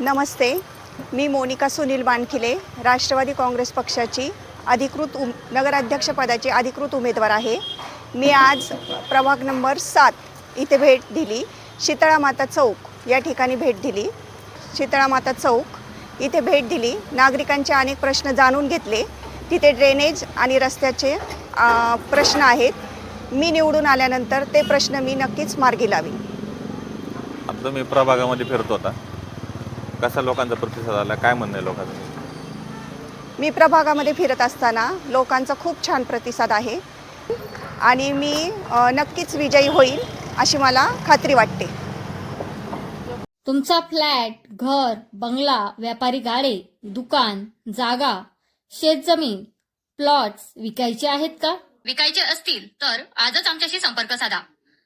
नमस्ते मी मोनिका सुनील बानखिले राष्ट्रवादी काँग्रेस पक्षाची अधिकृत उम नगराध्यक्षपदाची अधिकृत उमेदवार आहे. मी आज प्रभाग नंबर सात इथे भेट दिली. शीतळामाता चौक या ठिकाणी भेट दिली. शीतळामाता चौक इथे भेट दिली. नागरिकांचे अनेक प्रश्न जाणून घेतले. तिथे ड्रेनेज आणि रस्त्याचे प्रश्न आहेत. मी निवडून आल्यानंतर ते प्रश्न मी नक्कीच मार्गी लावी आता तुम्ही प्रभागामध्ये फिरत होता कसा लोकांचा प्रतिसाद आला? काय म्हणणं आहे लोकांचं? मी प्रभागामध्ये फिरत असताना लोकांचा खूप छान प्रतिसाद आहे. आणि मी अ, नक्कीच विजयी होईल अशी मला खात्री वाटते. तुमचा फ्लॅट घर बंगला व्यापारी गाडे दुकान जागा शेतजमीन प्लॉट्स विकायचे आहेत का? विकायचे असतील तर आजच आमच्याशी संपर्क साधा.